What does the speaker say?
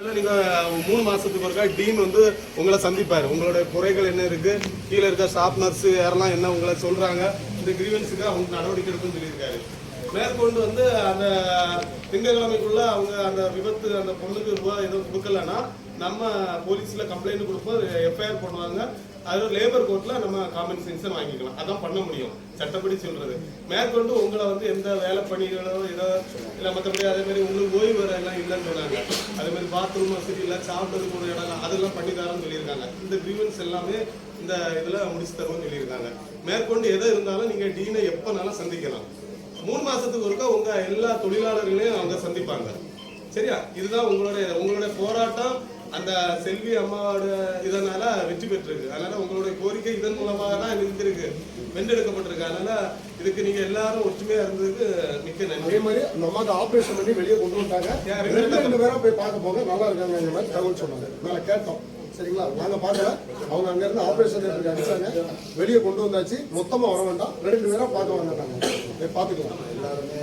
நீங்கள் நீங்க மூணு மாசத்துக்கு ஒருக்கா டீன் வந்து உங்களை சந்திப்பாரு. உங்களோட குறைகள் என்ன இருக்கு? கீழே இருக்க ஸ்டாஃப் நர்ஸ் யாரெல்லாம் என்ன உங்களை சொல்றாங்க? இந்த கிரீவன்ஸுக்கு அவங்க நடவடிக்கை எடுக்கும்னு சொல்லியிருக்காரு. மேற்கொண்டு வந்து அந்த திங்கட்கிழமைக்குள்ள அவங்க அந்த விபத்து அந்த பொண்ணுக்கு ரூபாய் எதுவும் கொடுக்கலன்னா நம்ம போலீஸ்ல கம்ப்ளைண்ட் கொடுப்போம் எஃப்ஐஆர் பண்ணுவாங்க அது லேபர் கோர்ட்ல நம்ம காம்பன்சேஷன் வாங்கிக்கலாம். அதான் பண்ண முடியும். சட்டப்படி சொல்றது. மேற்கொண்டு உங்களை வந்து எந்த வேலை பணிகளோ ஏதோ இல்ல மற்றபடி அதே மாதிரி உங்களுக்கு ஓய்வு வர எல்லாம் இல்லைன்னு சொன்னாங்க. அதே மாதிரி பாத்ரூம் வசதி இல்ல சாப்பிட்றதுக்கு ஒரு இடம் அதெல்லாம் பண்ணி தரோம்னு சொல்லியிருக்காங்க. இந்த கிரீவன்ஸ் எல்லாமே இந்த இதுல முடிச்சு தருவோம்னு சொல்லியிருக்காங்க. மேற்கொண்டு எது இருந்தாலும் நீங்க டீனை எப்பனாலும் சந்திக்கலாம். மூணு மாசத்துக்கு ஒருக்கா உங்க எல்லா தொழிலாளர்களையும் அவங்க சந்திப்பாங்க. சரியா? இதுதான் உங்களுடைய உங்களுடைய போராட்டம். அந்த செல்வி அம்மாவோட இதனால வெற்றி பெற்றிருக்கு. அதனால உங்களுடைய கோரிக்கை இதன் மூலமாக தான் இருந்திருக்கு வென்றெடுக்கப்பட்டிருக்கு. அதனால இதுக்கு நீங்க எல்லாரும் ஒற்றுமையா இருந்ததுக்கு மிக்க நன்றி. அதே மாதிரி அந்த அம்மாக்கு ஆபரேஷன் பண்ணி வெளியே கொண்டு வந்தாங்க ரெண்டு பேரும். போய் பார்க்க போக நல்லா இருக்காங்க. இந்த மாதிரி தகவல் சொன்னாங்க. மேல கேட்டோம். சரிங்களா? நாங்க பார்க்கல அவங்க அங்க இருந்து ஆபரேஷன் தேட்டருக்கு அடிச்சாங்க வெளியே கொண்டு வந்தாச்சு. மொத்தமா வர வேண்டாம். ரெண்டு பேரா பார்க்க வந்துட்டாங்க போய் எல்லாருமே